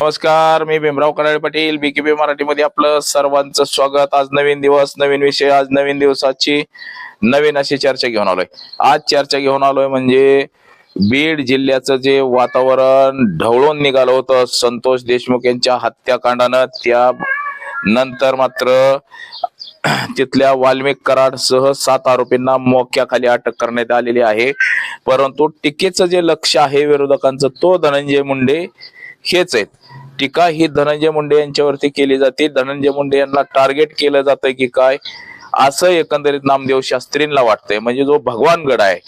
नमस्कार मी Bhimrao Karale Patil B K B मराठीमध्ये आपलं सर्वांचं स्वागत. आज नवीन दिवस नवीन विषय आज नवीन दिवसाची नवीन अशी चर्चा घेऊन आलोय. आज चर्चा घेऊन आलोय म्हणजे बीड जिल्ह्याचं जे वातावरण ढवळून निघालं होतं संतोष देशमुख यांच्या हत्याकांडानं त्या नंतर मात्र तिथल्या वाल्मिक कराड सह सात आरोपींना मोक्याखाली अटक करण्यात आलेली आहे. परंतु टीकेचं जे लक्ष आहे विरोधकांचं तो धनंजय मुंडे हेच आहेत. टीका ही धनंजय मुंडे यांच्यावरती केली जाते. धनंजय मुंडे यांना टार्गेट केलं जातंय की काय असं एकंदरीत नामदेव शास्त्रींना वाटतंय. म्हणजे जो भगवानगड आहे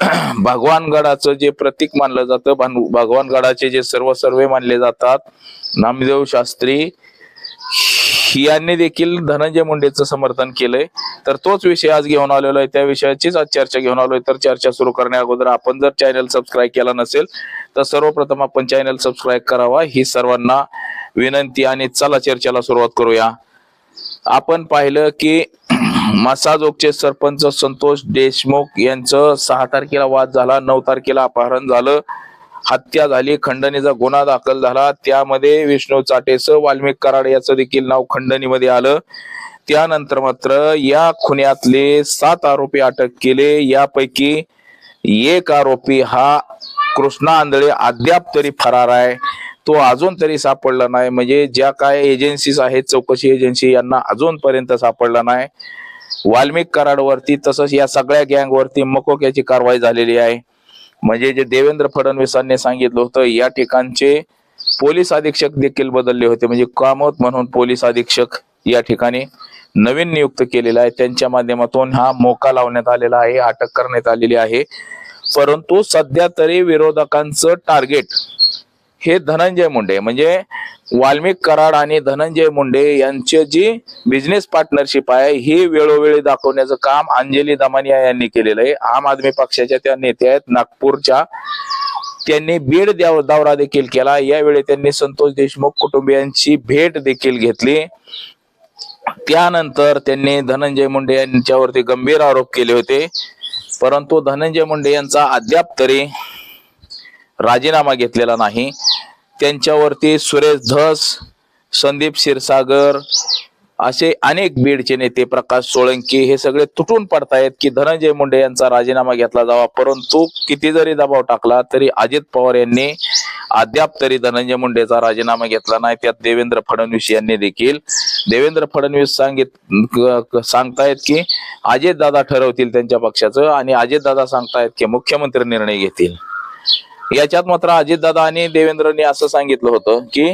भगवानगडाचं जे प्रतीक मानलं जातं भगवानगडाचे जे सर्व सर्वे मानले जातात नामदेव शास्त्री यांनी देखील धनंजय मुंडेचं समर्थन केलंय. तर तोच विषय आज घेऊन आलेलो आहे. त्या विषयाचीच आज चर्चा घेऊन आलोय. तर चर्चा सुरू करण्या अगोदर आपण जर चॅनल सबस्क्राईब केला नसेल तर सर्वप्रथम आपण चॅनल सबस्क्राईब करावा. ही सर्वांना विनंती आणि चला चर्चेला सुरुवात करूया. आपण पाहिलं की मसाजोगचे सरपंच संतोष देशमुख यांचं सहा तारखेला वाद झाला नऊ तारखेला अपहरण झालं. हत्या झाली खंडणीचा गुन्हा दाखल झाला. त्यामध्ये विष्णू चाटेसह वाल्मिक कराड याचं देखील नाव खंडणीमध्ये आलं. त्यानंतर मात्र या खुन्यातले सात आरोपी अटक केले. यापैकी एक आरोपी हा कृष्णा आंधळे अद्याप तरी फरार आहे. तो अजून तरी सापडला नाही. म्हणजे ज्या काय एजन्सीज आहेत चौकशी एजन्सी यांना अजूनपर्यंत सापडला नाही. वाल्मिक कराडवरती तसंच या सगळ्या गँगवरती मकोक्याची कारवाई झालेली आहे. म्हणजे जे देवेंद्र फडणवीसांनी सांगितलं होतं या ठिकाणचे पोलीस अधीक्षक देखील बदलले होते. म्हणजे कामत म्हणून पोलीस अधीक्षक या ठिकाणी नवीन नियुक्त केलेला आहे. त्यांच्या माध्यमातून हा मोका लावण्यात आलेला आहे अटक करण्यात आलेली आहे. परंतु सध्या तरी विरोधकांचं टार्गेट हे धनंजय मुंडे. म्हणजे वाल्मिक कराड आणि धनंजय मुंडे यांची जी बिझनेस पार्टनरशिप आहे ही वेळोवेळी दाखवण्याचं काम अंजली दमानिया यांनी केलेलं आहे. आम आदमी पक्षाच्या त्या नेत्या आहेत नागपूरच्या. त्यांनी बीड द्याव- दौरा देखील केला. यावेळी त्यांनी संतोष देशमुख कुटुंबियांची भेट देखील घेतली. त्यानंतर त्यांनी धनंजय मुंडे यांच्यावरती गंभीर आरोप केले होते. परंतु धनंजय मुंडे यांचा अद्याप तरी राजीनामा घेतलेला नाही. त्यांच्यावरती सुरेश धस संदीप क्षीरसागर असे अनेक बीडचे नेते प्रकाश सोळंकी हे सगळे तुटून पडतायत की धनंजय मुंडे यांचा राजीनामा घेतला जावा. परंतु किती जरी दबाव टाकला तरी अजित पवार यांनी अद्याप तरी धनंजय मुंडेचा राजीनामा घेतला नाही. त्यात देवेंद्र फडणवीस यांनी देखील देवेंद्र फडणवीस सांगित सांगतायत की अजित दादा ठरवतील त्यांच्या पक्षाचं आणि अजित दादा सांगतायत की मुख्यमंत्री निर्णय घेतील. याच्यात मात्र अजितदादा आणि देवेंद्रनी असं सांगितलं होतं की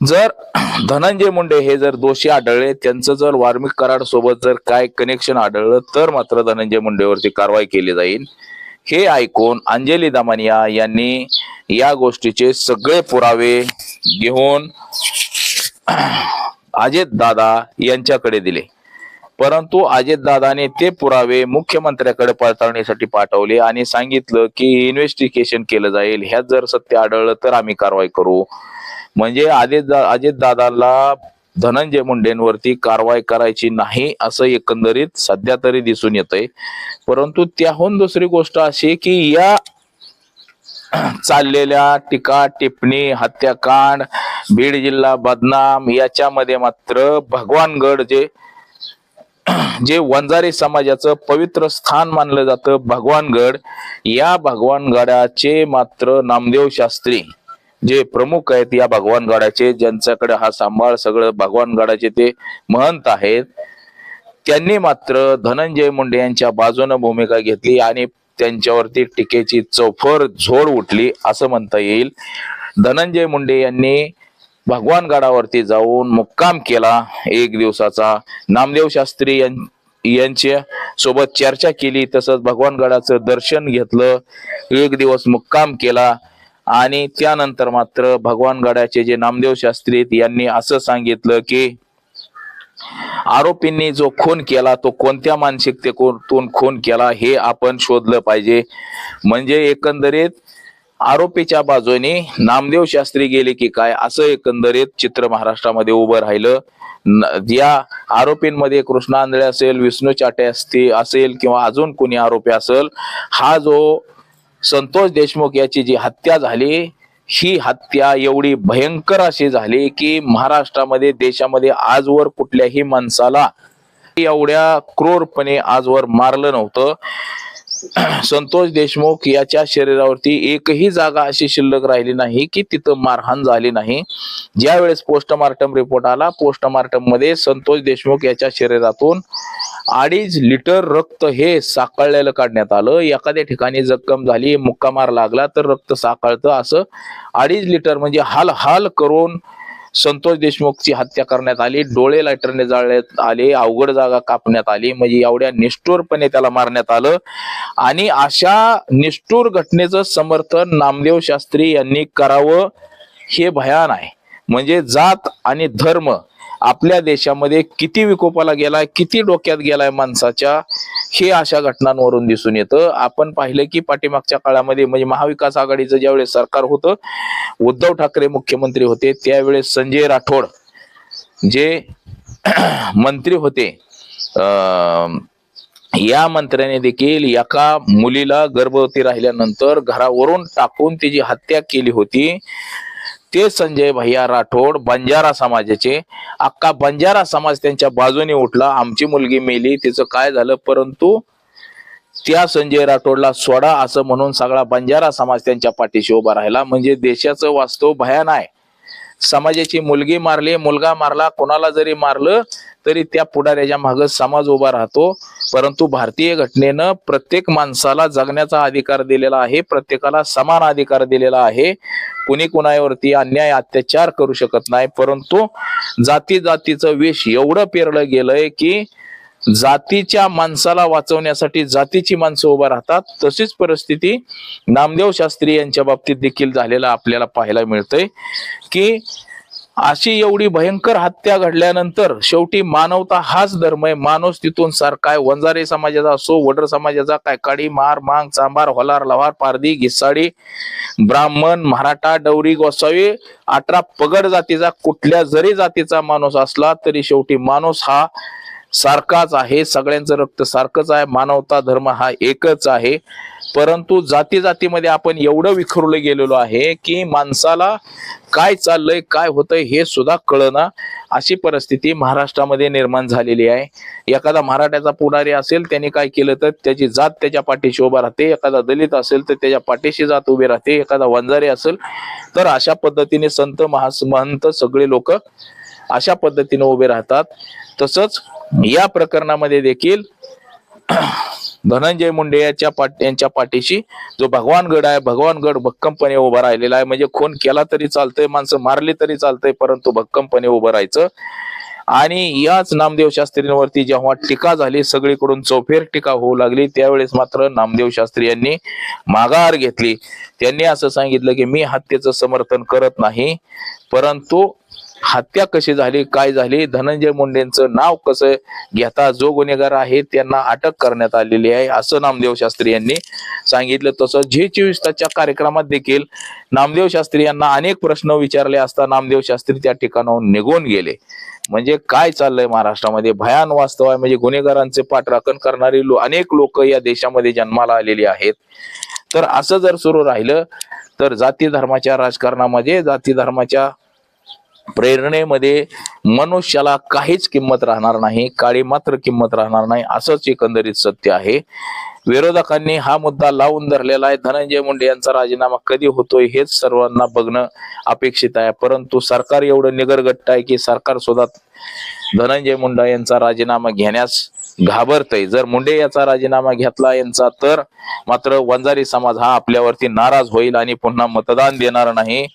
जर धनंजय मुंडे हे जर दोषी आढळले त्यांचं जर वार्मिक कराड सोबत जर काय कनेक्शन आढळलं तर मात्र धनंजय मुंडेवरती कारवाई केली जाईल. हे ऐकून अंजली दामानिया यांनी या गोष्टीचे सगळे पुरावे घेऊन अजित दादा यांच्याकडे दिले. परंतु अजितदादाने ते पुरावे मुख्यमंत्र्याकडे पडताळणीसाठी पाठवले आणि सांगितलं की इन्व्हेस्टिगेशन केलं जाईल. ह्यात जर सत्य आढळलं तर आम्ही कारवाई करू. म्हणजे अजित अजितदादाला धनंजय मुंडेंवरती कारवाई करायची नाही असं एकंदरीत सध्या तरी दिसून येतंय. परंतु त्याहून दुसरी गोष्ट अशी की या चाललेल्या टीका टिप्पणी हत्याकांड बीड जिल्हा बदनाम याच्यामध्ये मात्र भगवानगड जे जे वंजारी समाजाचं पवित्र स्थान मानलं जातं भगवानगड या भगवानगडाचे मात्र नामदेव शास्त्री जे प्रमुख आहेत या भगवानगडाचे ज्यांच्याकडे हा सांभाळ सगळं भगवानगडाचे ते महंत आहेत त्यांनी मात्र धनंजय मुंडे यांच्या बाजूने भूमिका घेतली आणि त्यांच्यावरती टीकेची चौफर झोड उठली असं म्हणता येईल. धनंजय मुंडे यांनी भगवान गडावरती जाऊन मुक्काम केला. एक दिवसाचा नामदेव शास्त्री यांच्या सोबत चर्चा केली. तसंच भगवान गडाचं दर्शन घेतलं. एक दिवस मुक्काम केला. आणि त्यानंतर मात्र भगवान गडाचे जे नामदेव शास्त्री यांनी असं सांगितलं की आरोपींनी जो खून केला तो कोणत्या मानसिकतेतून खून केला हे आपण शोधलं पाहिजे. म्हणजे एकंदरीत आरोपीच्या बाजूने नामदेव शास्त्री गेले की काय असं एकंदरीत चित्र महाराष्ट्रामध्ये उभं राहिलं. या आरोपींमध्ये कृष्णा आंधळे असेल विष्णू चाटे असते असेल किंवा अजून कोणी आरोपी असेल हा जो संतोष देशमुख याची जी हत्या झाली ही हत्या एवढी भयंकर अशी झाली की महाराष्ट्रामध्ये देशामध्ये आजवर कुठल्याही माणसाला एवढ्या क्रूरपणे आजवर मारलं नव्हतं. संतोष देशमुख याच्या शरीरावरती एकही जागा अशी शिल्लक राहिली नाही की तिथं मारहाण झाली नाही. ज्या वेळेस पोस्टमार्टम रिपोर्ट आला पोस्टमार्टममध्ये संतोष देशमुख याच्या शरीरातून अडीच लिटर रक्त हे साकळलेलं काढण्यात आलं. एखाद्या ठिकाणी जखम झाली मुक्का मार लागला तर रक्त साकळतं. असं अडीच लिटर म्हणजे हाल हाल करून संतोष देशमुखची हत्या करण्यात आली डोळे लायटरने जाळण्यात आले अवघड जागा कापण्यात आली म्हणजे एवढ्या निष्ठुरपणे त्याला मारण्यात आलं. आणि अशा निष्ठूर घटनेचं समर्थन नामदेव शास्त्री यांनी करावं हे भयान आहे. म्हणजे जात आणि धर्म आपल्या देशामध्ये किती विकोपाला गेलाय किती डोक्यात गेलाय माणसाच्या हे अशा घटनांवरून दिसून येतं. आपण पाहिलं की पाठीमागच्या काळामध्ये म्हणजे महाविकास आघाडीचं ज्यावेळेस सरकार होतं उद्धव ठाकरे मुख्यमंत्री होते त्यावेळेस संजय राठोड जे मंत्री होते अं, या मंत्र्याने देखील एका मुलीला गर्भवती राहिल्यानंतर घरावरून टाकून तिची हत्या केली होती. ते संजय भैया राठोड बंजारा समाजाचे. अख्खा बंजारा समाज त्यांच्या बाजूने उठला. आमची मुलगी मेली. तिचं काय झालं? परंतु त्या संजय राठोडला सोडा असं म्हणून सगळा बंजारा समाज त्यांच्या पाठीशी उभा राहिला. म्हणजे देशाचं वास्तव भयान आहे. समाजाची मुलगी मारली मुलगा मारला कोणाला जरी मारलं तरी त्या पुढाऱ्याच्या मागे समाज उभा राहतो. परंतु भारतीय घटनेनं प्रत्येक माणसाला जगण्याचा अधिकार दिलेला आहे. प्रत्येकाला समान अधिकार दिलेला आहे. कुणी कुणावरती अन्याय अत्याचार करू शकत नाही. परंतु जाती जातीचं विष एवढं पेरलं गेलंय की जातीच्या माणसाला वाचवण्यासाठी जातीची माणसं उभा राहतात. तशीच परिस्थिती नामदेव शास्त्री यांच्या बाबतीत देखील झालेला आपल्याला पाहायला मिळतंय की अशी एवढी भयंकर हत्या घडल्यानंतर शेवटी मानवता हाच धर्म आहे. माणूस तिथून सारखाय वंजारी समाजाचा असो वडर समाजाचा काय काडी मार मांग चांभार होलार लवार पारदी घिसाडी ब्राह्मण मराठा डवरी गोसावी अठरा पगड जातीचा कुठल्या जरी जातीचा माणूस असला तरी शेवटी माणूस हा सारखाच आहे. सगळ्यांचं रक्त सारखंच आहे. मानवता धर्म हा एकच आहे. परंतु जाती जातीमध्ये आपण एवढं विखरलं गेलेलो आहे की माणसाला काय चाललंय काय होतंय हे सुद्धा कळना अशी परिस्थिती महाराष्ट्रामध्ये निर्माण झालेली आहे. एखादा मराठ्याचा पुढारी असेल त्याने काय केलं तर त्याची जात त्याच्या पाठीशी उभा राहते. एखादा दलित असेल तर त्याच्या पाठीशी जात उभी राहते. एखादा वंजारी असेल तर अशा पद्धतीने संत महास महंत सगळे लोक अशा पद्धतीने उभे राहतात. तसंच या प्रकरणामध्ये देखील धनंजय मुंडे याच्या पाठ यांच्या पाठीशी जो भगवानगड आहे भगवानगड भक्कमपणे उभा राहिलेला आहे. म्हणजे खून केला तरी चालतंय माणसं मारली तरी चालतंय परंतु भक्कमपणे उभं राहायचं. आणि याच नामदेव शास्त्रींवरती जेव्हा टीका झाली सगळीकडून चौफेर टीका होऊ लागली त्यावेळेस मात्र नामदेव शास्त्री यांनी माघार घेतली. त्यांनी असं सांगितलं की मी हत्येचं समर्थन करत नाही परंतु हत्या कशी झाली काय झाली धनंजय मुंडेंचं नाव कसं घेता जो गुन्हेगार आहे त्यांना अटक करण्यात आलेली आहे असं नामदेव शास्त्री यांनी सांगितलं. तसं झे चोवीस तासच्या कार्यक्रमात देखील नामदेव शास्त्री यांना अनेक प्रश्न विचारले असता नामदेव शास्त्री त्या ठिकाणाहून निघून गेले. म्हणजे काय चाललंय महाराष्ट्रामध्ये? भयान वास्तव आहे. म्हणजे गुन्हेगारांचे पाठराखण करणारी अनेक लोक या देशामध्ये जन्माला आलेली आहेत. तर असं जर सुरू राहिलं तर जाती धर्माच्या राजकारणामध्ये जाती धर्माच्या प्रेरणेमध्ये मनुष्याला काहीच किंमत राहणार नाही काळी मात्र किंमत राहणार नाही असंच एकंदरीत सत्य आहे. विरोधकांनी हा मुद्दा लावून धरलेला आहे. धनंजय मुंडे यांचा राजीनामा कधी होतोय हेच सर्वांना बघणं अपेक्षित आहे. परंतु सरकार एवढं निगरगट्ट आहे की सरकार सुद्धा धनंजय मुंडे यांचा राजीनामा घेण्यास घाबरतय. जर मुंडे याचा राजीनामा घेतला यांचा तर मात्र वंजारी समाज हा आपल्यावरती नाराज होईल आणि पुन्हा मतदान देणार नाही.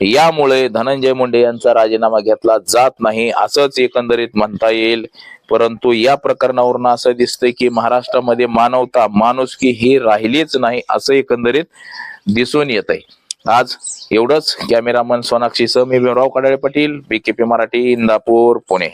यामुळे धनंजय मुंडे यांचा राजीनामा घेतला जात नाही असंच एकंदरीत म्हणता येईल. परंतु या प्रकरणावरून असं दिसतंय की महाराष्ट्रामध्ये मानवता माणुसकी ही राहिलीच नाही असं एकंदरीत दिसून येत आहे आज एवढंच. कॅमेरामन सोनाक्षी सह मी Bhimrao Kadale Patil B K P Marathi Indapur Pune.